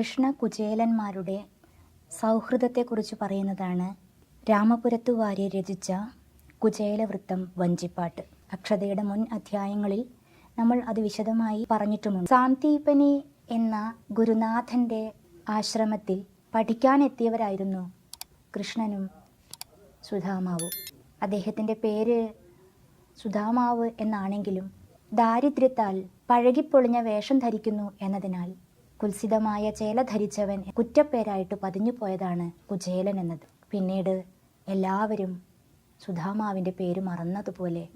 കൃഷ്ണ കുചേലന്മാരുടെ സൗഹൃദത്തെക്കുറിച്ച് പറയുന്നതാണ് രാമപുരത്തു വാര്യർ രചിച്ച കുചേലവൃത്തം വഞ്ചിപ്പാട്ട്. അക്ഷതയുടെ മുൻ അധ്യായങ്ങളിൽ നമ്മൾ അത് വിശദമായി പറഞ്ഞിട്ടുമുണ്ട്. സാന്തീപനി എന്ന ഗുരുനാഥന്റെ ആശ്രമത്തിൽ പഠിക്കാനെത്തിയവരായിരുന്നു കൃഷ്ണനും സുധാമാവും. അദ്ദേഹത്തിന്റെ പേര് സുധാമാവ് എന്നാണെങ്കിലും ദാരിദ്ര്യത്താൽ പഴകിപ്പൊളിഞ്ഞ വേഷം ധരിക്കുന്നു എന്നതിനാൽ കുൽസിതമായ ചേല ധരിച്ചവൻ കുറ്റപ്പേരായിട്ട് പതിഞ്ഞു പോയതാണ് കുചേലൻ എന്നത്. പിന്നീട് എല്ലാവരും സുധാമാവിന്റെ പേര് മറന്നതുപോലെ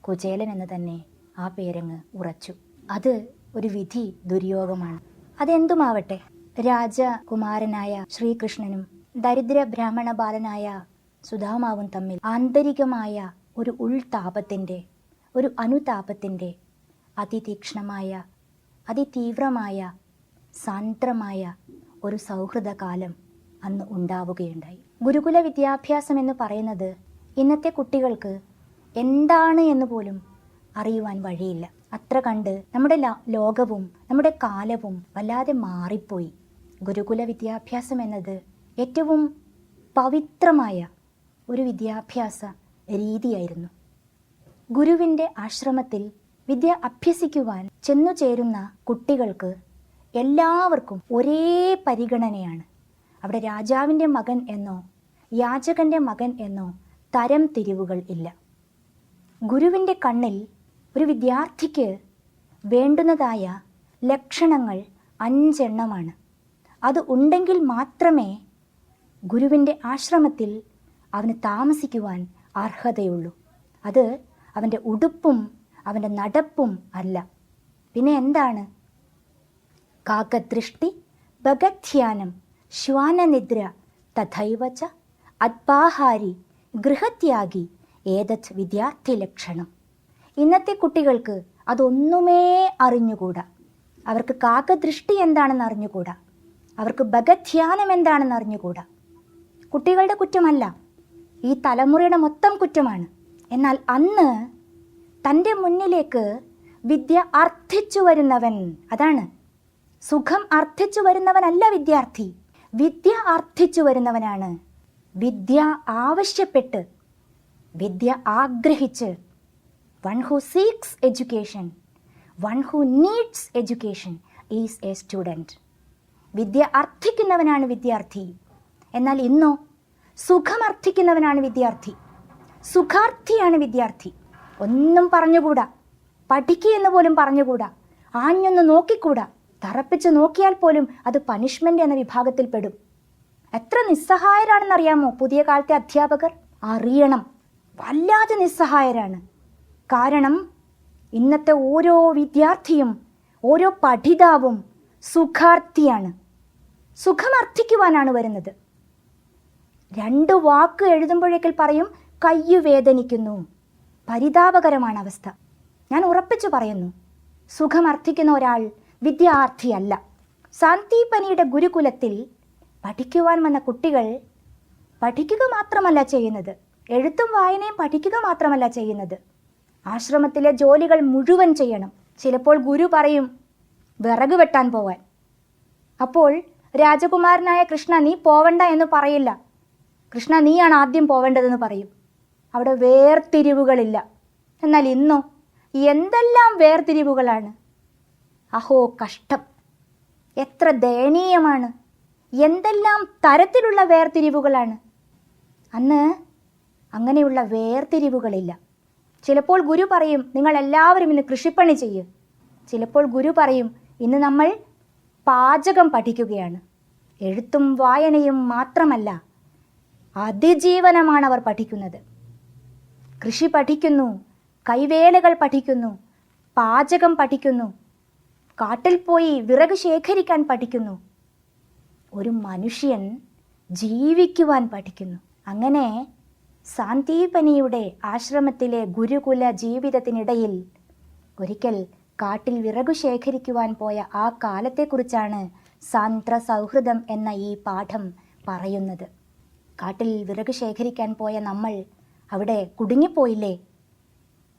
കുചേലൻ എന്ന് തന്നെ ആ പേരങ്ങ് ഉറച്ചു. അത് ഒരു വിധി ദുര്യോഗമാണ്. അതെന്തുമാവട്ടെ? രാജകുമാരനായ ശ്രീകൃഷ്ണനും ദരിദ്ര ബ്രാഹ്മണ ബാലനായ സുധാമാവും തമ്മിൽ ആന്തരികമായ ഒരു ഉൾതാപത്തിന്റെ ഒരു അനുതാപത്തിന്റെ അതിതീക്ഷ്ണമായ അതിതീവ്രമായ സാന്ദ്രമായ ഒരു സൗഹൃദകാലം അന്ന് ഉണ്ടാവുകയുണ്ടായി. ഗുരുകുല വിദ്യാഭ്യാസം എന്ന് പറയുന്നത് ഇന്നത്തെ കുട്ടികൾക്ക് എന്താണ് എന്ന് പോലും അറിയുവാൻ വഴിയില്ല. അത്ര കണ്ട് നമ്മുടെ ലോകവും നമ്മുടെ കാലവും വല്ലാതെ മാറിപ്പോയി. ഗുരുകുല വിദ്യാഭ്യാസം എന്നത് ഏറ്റവും പവിത്രമായ ഒരു വിദ്യാഭ്യാസ രീതിയായിരുന്നു. ഗുരുവിന്റെ ആശ്രമത്തിൽ വിദ്യ അഭ്യസിക്കുവാൻ ചെന്നു ചേരുന്ന കുട്ടികൾക്ക് എല്ലാവർക്കും ഒരേ പരിഗണനയാണ്. അവിടെ രാജാവിന്റെ മകൻ എന്നോ യാചകന്റെ മകൻ എന്നോ തരം തിരിവുകൾ ഇല്ല. ഗുരുവിന്റെ കണ്ണിൽ ഒരു വിദ്യാർത്ഥിക്ക് വേണ്ടുന്നതായ ലക്ഷണങ്ങൾ അഞ്ചെണ്ണമാണ്. അത് ഉണ്ടെങ്കിൽ മാത്രമേ ഗുരുവിന്റെ ആശ്രമത്തിൽ അവന് താമസിക്കുവാൻ അർഹതയുള്ളൂ. അത് അവന്റെ ഉടുപ്പും അവന്റെ നടപ്പും അല്ല. പിന്നെ എന്താണ്? കാകദൃഷ്ടി ഭഗധ്യാനം ശ്വാനനിദ്ര തഥൈവ ച അത്പാഹാരി ഗൃഹത്യാഗി ഏതത് വിദ്യാർത്ഥി ലക്ഷണം. ഇന്നത്തെ കുട്ടികൾക്ക് അതൊന്നുമേ അറിഞ്ഞുകൂടാ. അവർക്ക് കാകദൃഷ്ടി എന്താണെന്ന് അറിഞ്ഞുകൂടാ. അവർക്ക് ഭഗധ്യാനം എന്താണെന്ന് അറിഞ്ഞുകൂടാ. കുട്ടികളുടെ കുറ്റമല്ല ഈ തലമുറയുടെ മൊത്തം കുറ്റമാണ്. എന്നാൽ അന്ന് തന്റെ മുന്നിലേക്ക് വിദ്യ അർത്ഥിച്ചു വരുന്നവൻ അതാണ് സുഖം അർത്ഥിച്ചു വരുന്നവനല്ല വിദ്യാർത്ഥി. വിദ്യ അർത്ഥിച്ചു വരുന്നവനാണ്. വിദ്യ ആവശ്യപ്പെട്ട് വിദ്യ ആഗ്രഹിച്ച്. One who seeks education one who needs education is a student വിദ്യ അർത്ഥിക്കുന്നവനാണ് വിദ്യാർത്ഥി. എന്നാൽ ഇന്നോ സുഖം സുഖമർത്ഥിക്കുന്നവനാണ് വിദ്യാർത്ഥി. സുഖാർത്ഥിയാണ് വിദ്യാർത്ഥി. ഒന്നും പറഞ്ഞുകൂടാ. പഠിക്കുക എന്ന് പോലും പറഞ്ഞുകൂടാ. ആഞ്ഞൊന്ന് നോക്കിക്കൂടാ. തറപ്പിച്ച് നോക്കിയാൽ പോലും അത് പനിഷ്മെന്റ് എന്ന വിഭാഗത്തിൽ പെടും. എത്ര നിസ്സഹായരാണെന്നറിയാമോ പുതിയ കാലത്തെ അധ്യാപകർ? അറിയണം. വല്ലാതെ നിസ്സഹായരാണ്. കാരണം ഇന്നത്തെ ഓരോ വിദ്യാർത്ഥിയും ഓരോ പഠിതാവും സുഖാർത്ഥിയാണ്. സുഖമർത്ഥിക്കുവാനാണ് വരുന്നത്. രണ്ട് വാക്ക് എഴുതുമ്പോഴേക്കിൽ പറയും കയ്യു വേദനിക്കുന്നു. പരിതാപകരമാണ് അവസ്ഥ. ഞാൻ ഉറപ്പിച്ചു പറയുന്നു സുഖമർത്ഥിക്കുന്ന ഒരാൾ വിദ്യാർത്ഥിയല്ല. സാന്തിപനിയുടെ ഗുരുകുലത്തിൽ പഠിക്കുവാൻ വന്ന കുട്ടികൾ പഠിക്കുക മാത്രമല്ല ചെയ്യുന്നത്. എഴുത്തും വായനയും പഠിക്കുക മാത്രമല്ല ചെയ്യുന്നത്. ആശ്രമത്തിലെ ജോലികൾ മുഴുവൻ ചെയ്യണം. ചിലപ്പോൾ ഗുരു പറയും വിറക് വെട്ടാൻ പോവാൻ. അപ്പോൾ രാജകുമാരനായ കൃഷ്ണ നീ പോവണ്ട എന്ന് പറയില്ല. കൃഷ്ണ നീയാണ് ആദ്യം പോവേണ്ടതെന്ന് പറയും. അവിടെ വേർതിരിവുകളില്ല. എന്നാൽ ഇന്നോ എന്തെല്ലാം വേർതിരിവുകളാണ്? അഹോ കഷ്ടം. എത്ര ദയനീയമാണ്. എന്തെല്ലാം തരത്തിലുള്ള വേർതിരിവുകളാണ്. അന്ന് അങ്ങനെയുള്ള വേർതിരിവുകളില്ല. ചിലപ്പോൾ ഗുരു പറയും നിങ്ങൾ എല്ലാവരും ഇന്ന് കൃഷിപ്പണി ചെയ്യും. ചിലപ്പോൾ ഗുരു പറയും ഇന്ന് നമ്മൾ പാചകം പഠിക്കുകയാണ്. എഴുത്തും വായനയും മാത്രമല്ല അതിജീവനമാണ് അവർ പഠിക്കുന്നത്. കൃഷി പഠിക്കുന്നു കൈവേലകൾ പഠിക്കുന്നു പാചകം പഠിക്കുന്നു കാട്ടിൽ പോയി വിറക് ശേഖരിക്കാൻ പഠിക്കുന്നു. ഒരു മനുഷ്യൻ ജീവിക്കുവാൻ പഠിക്കുന്നു. അങ്ങനെ സാന്ദീപനിയുടെ ആശ്രമത്തിലെ ഗുരുകുല ജീവിതത്തിനിടയിൽ ഒരിക്കൽ കാട്ടിൽ വിറകു ശേഖരിക്കുവാൻ പോയ ആ കാലത്തെക്കുറിച്ചാണ് സാന്ദ്ര സൗഹൃദം എന്ന ഈ പാഠം പറയുന്നത്. കാട്ടിൽ വിറക് ശേഖരിക്കാൻ പോയ നമ്മൾ അവിടെ കുടുങ്ങിപ്പോയില്ലേ?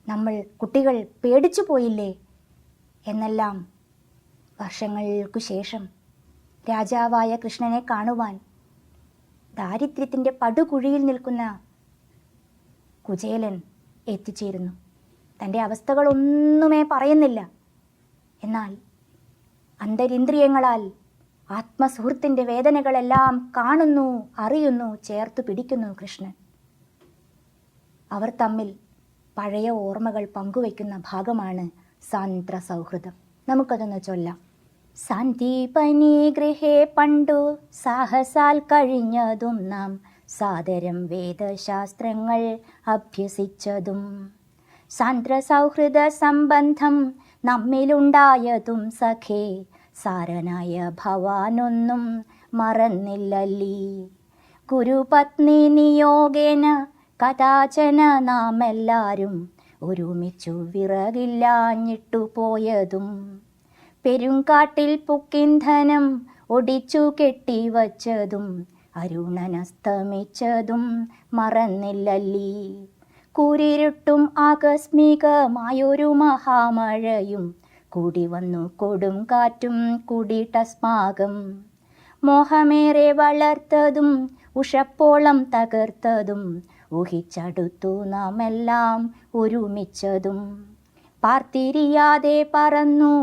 നമ്മൾ കുട്ടികൾ പേടിച്ചു പോയില്ലേ എന്നെല്ലാം വർഷങ്ങൾക്കു ശേഷം രാജാവായ കൃഷ്ണനെ കാണുവാൻ ദാരിദ്ര്യത്തിന്റെ പടുകുഴിയിൽ നിൽക്കുന്ന കുചേലൻ എത്തിച്ചേരുന്നു. തന്റെ അവസ്ഥകളൊന്നുമേ പറയുന്നില്ല. എന്നാൽ അന്തരിന്ദ്രിയങ്ങളാൽ ആത്മസുഹൃത്തിന്റെ വേദനകളെല്ലാം കാണുന്നു അറിയുന്നു ചേർത്തു പിടിക്കുന്നു കൃഷ്ണൻ. അവർ തമ്മിൽ പഴയ ഓർമ്മകൾ പങ്കുവയ്ക്കുന്ന ഭാഗമാണ് സാന്ദ്ര സൗഹൃദം നമുക്കതൊന്ന് ചൊല്ലാം. സന്ദീപനി ഗൃഹേ പണ്ടു സാഹസാൽ കഴിഞ്ഞതും നാം സാദരം വേദശാസ്ത്രങ്ങൾ അഭ്യസിച്ചതും. സാന്ദ്ര സൗഹൃദ സംബന്ധം നമ്മിലുണ്ടായതും സഖേ സാരനായ ഭവാനൊന്നും മറന്നില്ലല്ലീ. ഗുരുപത്നി നിയോഗേന കഥാചന നാമെല്ലാരും ഒരുമിച്ചു വിറകില്ലാഞ്ഞിട്ടു പോയതും പെരുങ്കാട്ടിൽ പുക്കിന്ധനം ഒടിച്ചു കെട്ടിവച്ചതും അരുണനസ്തമിച്ചതും മറന്നില്ലല്ലീ. കൂരിരുട്ടും ആകസ്മികമായൊരു മഹാമഴയും കൂടി വന്നു കൊടും കാറ്റും കൂടിയിട്ടസ്മാകം മോഹമേറെ വളർത്തതും ഉഷപ്പോളം തകർത്തതും ഊഹിച്ചടുത്തു നാം എല്ലാം ഒരുമിച്ചതും. പാർത്തിരിയാതെ പറന്നു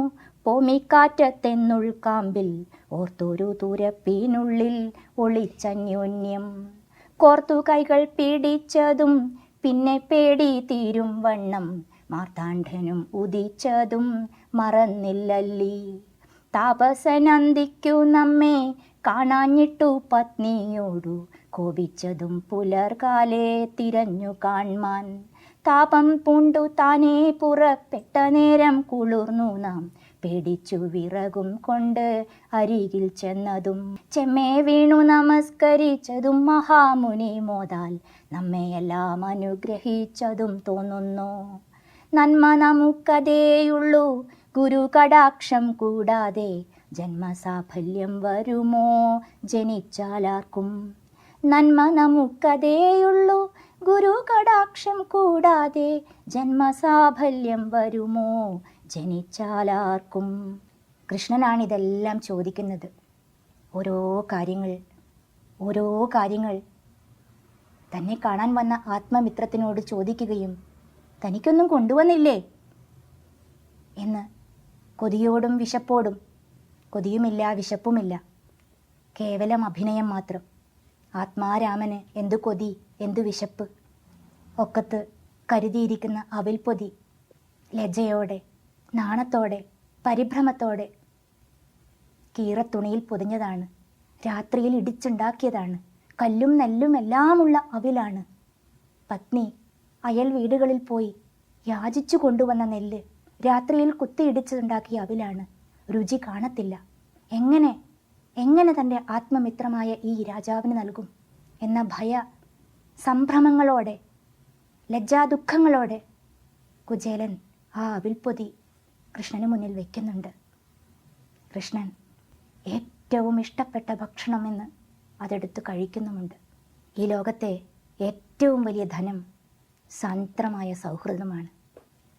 പോമിക്കാറ്റത്തെന്നുൾക്കാമ്പിൽ ഓർത്തൊരു തുരപ്പീനുള്ളിൽ ഒളിച്ചന്യോന്യം. കോർത്തു കൈകൾ പിടിച്ചതും പിന്നെ പേടി തീരും വണ്ണം മാർത്താണ്ഡനും ഉദിച്ചതും മറന്നില്ലല്ലീ. താപസനന്ദിക്കു നമ്മെ കാണാഞ്ഞിട്ടു പത്നിയോടു കോപിച്ചതും പുലർകാലേ തിരഞ്ഞു കാൺമാൻ. താപം പൂണ്ടു താനേ പുറപ്പെട്ട നേരം കുളിർന്നു നാം പേടിച്ചു വിറകും കൊണ്ട് അരികിൽ ചെന്നതും ചെമ്മേ വീണു നമസ്കരിച്ചതും മഹാമുനി മോതാൽ നമ്മെയെല്ലാം അനുഗ്രഹിച്ചതും തോന്നുന്നു. നന്മ നമുക്കതേയുള്ളൂ ഗുരു കടാക്ഷം കൂടാതെ ജന്മസാഫല്യം വരുമോ ജനിച്ചാലാർക്കും നന്മ നമുക്കതേയുള്ളൂ ഗുരു കടാക്ഷം കൂടാതെ ജന്മസാഫല്യം വരുമോ ജനിച്ചാലാർക്കും കൃഷ്ണനാണിതെല്ലാം ചോദിക്കുന്നത്. ഓരോ കാര്യങ്ങൾ ഓരോ കാര്യങ്ങൾ തന്നെ കാണാൻ വന്ന ആത്മമിത്രത്തിനോട് ചോദിക്കുകയും തനിക്കൊന്നും കൊണ്ടുവന്നില്ലേ? എന്ന് കൊതിയോടും വിശപ്പോടും കൊതിയുമില്ല വിശപ്പുമില്ല. കേവലം അഭിനയം മാത്രം. ആത്മാരാമന് എന്തു കൊതി എന്തു വിശപ്പ്? ഒക്കത്ത് കരുതിയിരിക്കുന്ന അവിൽപ്പൊതി ലജ്ജയോടെ നാണത്തോടെ പരിഭ്രമത്തോടെ. കീറത്തുണിയിൽ പൊതിഞ്ഞതാണ്. രാത്രിയിൽ ഇടിച്ചുണ്ടാക്കിയതാണ്. കല്ലും നെല്ലും എല്ലാമുള്ള അവിലാണ്. പത്നി അയൽ വീടുകളിൽ പോയി യാചിച്ചു കൊണ്ടുവന്ന നെല്ല് രാത്രിയിൽ കുത്തിയിടിച്ചുണ്ടാക്കിയ അവിലാണ്. രുചി കാണത്തില്ല. എങ്ങനെ എങ്ങനെ തന്റെ ആത്മമിത്രമായ ഈ രാജാവിന് നൽകും? എന്ന ഭയ സംഭ്രമങ്ങളോടെ ലജ്ജാദുഃഖങ്ങളോടെ കുചേലൻ ആ അവിൽപ്പൊതി കൃഷ്ണന് മുന്നിൽ വയ്ക്കുന്നുണ്ട് കൃഷ്ണൻ ഏറ്റവും ഇഷ്ടപ്പെട്ട ഭക്ഷണമെന്ന് അതെടുത്ത് കഴിക്കുന്നുമുണ്ട്. ഈ ലോകത്തെ ഏറ്റവും വലിയ ധനം സാന്ദ്രമായ സൗഹൃദമാണ്.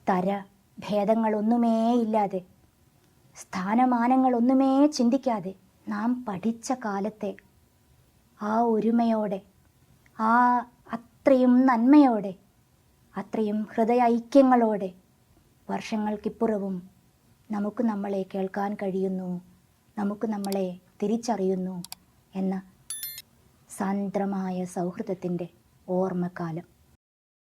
തര ഭേദങ്ങളൊന്നുമേ ഇല്ലാതെ സ്ഥാനമാനങ്ങളൊന്നുമേ ചിന്തിക്കാതെ നാം പഠിച്ച കാലത്തെ ആ ഒരുമയോടെ ആ അത്രയും നന്മയോടെ അത്രയും ഹൃദയ ഐക്യങ്ങളോടെ വർഷങ്ങൾക്കിപ്പുറവും നമുക്ക് നമ്മളെ കേൾക്കാൻ കഴിയുന്നു. നമുക്ക് നമ്മളെ തിരിച്ചറിയുന്നു എന്ന സാന്ദ്രമായ സൗഹൃദത്തിന്റെ ഓർമ്മക്കാലം.